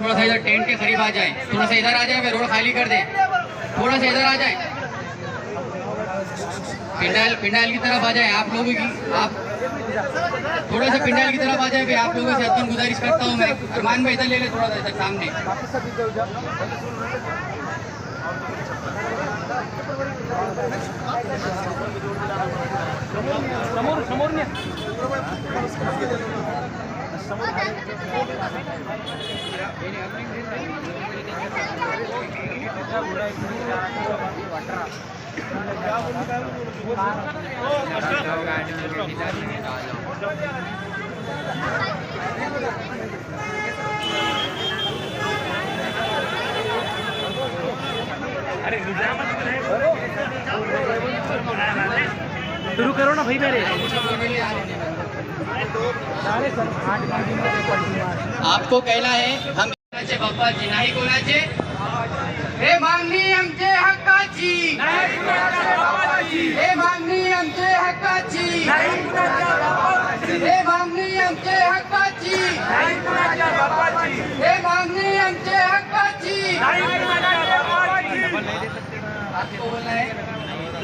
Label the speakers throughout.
Speaker 1: थोड़ा सा इधर टेंट के करीब आ जाए। थोड़ा सा इधर आ जाए रोड खाली कर दे। थोड़ा सा इधर आ जाए। पिंडाल पिंडाल की तरफ़ आ जाए आप लोगों की आप। थोड़ा सा पिंडाल की तरफ़ आ जाए आप लोगों से अतुल गुजारिश करता हूँ मैं। अरमान भाई, इधर ले ले थोड़ा सा सामने। शुरू करो ना भाई मेरे आपको कहना है हम कोणाचे बाप्पाची नाही कोणाचे हे मागणी आमचे हक्काची। हे मागणी आमचे हक्काची। हे मागणी आमचे हक्काची। हे मागणी आमचे हक्काची। आपको बोलना है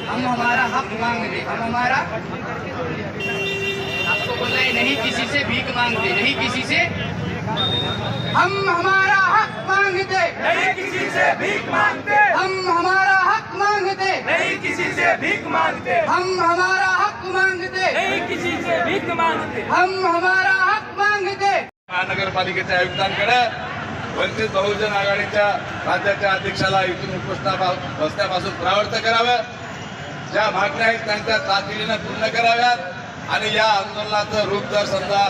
Speaker 1: हम हमारा हक मांगते हम हमारा नहीं किसी से भीख मांगते नहीं किसी से। हम हमारा हक मांगते। नहीं किसी से भीख मांगते। हम हमारा हक मांगते। नहीं किसी से भीख मांगते। हम हमारा हक मांगते। नहीं किसी से भीख मांगते। हम हमारा हक मांगते।
Speaker 2: महानगरपालिकेच्या आयुक्तांकडे वंचित बहुजन आघाडीच्या राज्याच्या अध्यक्षाला इथून उपोषणा बसण्यापासून परावर्त करावं. ज्या मागण्या आहेत त्यांच्या तातडीनं पूर्ण कराव्यात. आणि या आंदोलनाचं रूप जर समजा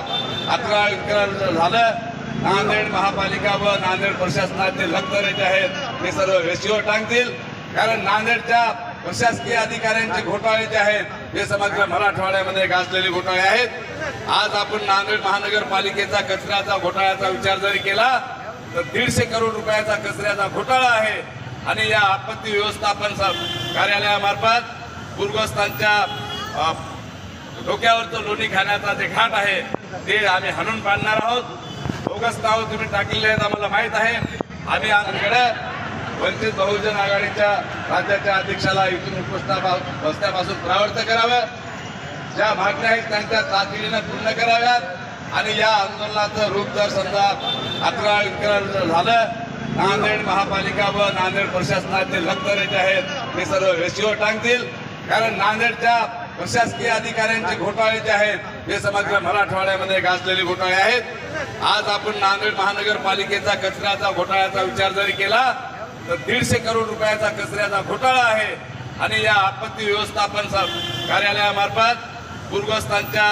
Speaker 2: अकरा विकराळ झालं नांदेड महापालिका व नांदेड प्रशासनाचे लक्तरे जे आहेत ते सर्व वेशीवर टाकतील कारण नांदेडच्या प्रशासकीय अधिकाऱ्यांचे घोटाळे जे आहेत हे समग्र मराठवाड्यामध्ये गाजलेले घोटाळे आहेत. आज आपण नांदेड महानगरपालिकेचा कचऱ्याचा घोटाळ्याचा विचार जरी केला तर दीडशे करोड रुपयाचा कचऱ्याचा घोटाळा आहे. आणि या आपत्ती व्यवस्थापन कार्यालयामार्फत पूरग्रस्तांच्या डोक्यावरचं लोणी खाण्याचा जे घाट आहे ते आम्ही हाणून पाडणार आहोत. बोगस नावं तुम्ही टाकलेले आहेत आम्हाला माहीत आहे. आम्ही आमच्याकडे वंचित बहुजन आघाडीच्या राज्याच्या अध्यक्षाला इथून उपोषणा बसण्यापासून प्रवृत्त करावं. ज्या मागण्या आहेत त्यांच्या तातडीनं पूर्ण कराव्यात. आणि या आंदोलनाचं रूप जर समजा अकरा विकराळ झालं नांदेड महापालिका व नांदेड प्रशासनाचे लक्तरे जे आहेत ते सर्व रेशिओ टाकतील कारण नांदेडच्या प्रशासकीय अधिकाऱ्यांचे घोटाळे जे आहेत ते समग्र मराठवाड्यामध्ये गाजलेले घोटाळे आहेत. आज आपण नांदेड महानगरपालिकेचा कचऱ्याचा घोटाळ्याचा विचार जरी केला तर दीडशे करोड रुपयाचा कचऱ्याचा घोटाळा आहे. आणि या आपत्ती व्यवस्थापन कार्यालयामार्फत पूरग्रस्तांच्या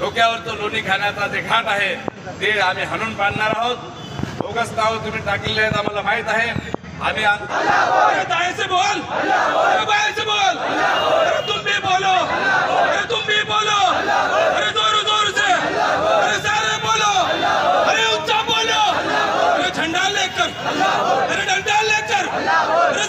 Speaker 2: डोक्यावरचं लोणी खाण्याचा जे घाट आहे ते आम्ही हाणून पाडणार आहोत. बोगस नावं तुम्ही टाकलेले आहेत आम्हाला माहीत आहे. आम्ही दाए से बोल.
Speaker 3: बाएं से बोल. अरे तुम भी बोलो. अरे तुम भी
Speaker 2: बोलो.
Speaker 3: अरे जोर जोर से अरे सारे बोलो. अरे ऊंचा बोलो. अरे झंडा लेकर. अरे डंडा लेकर. अरे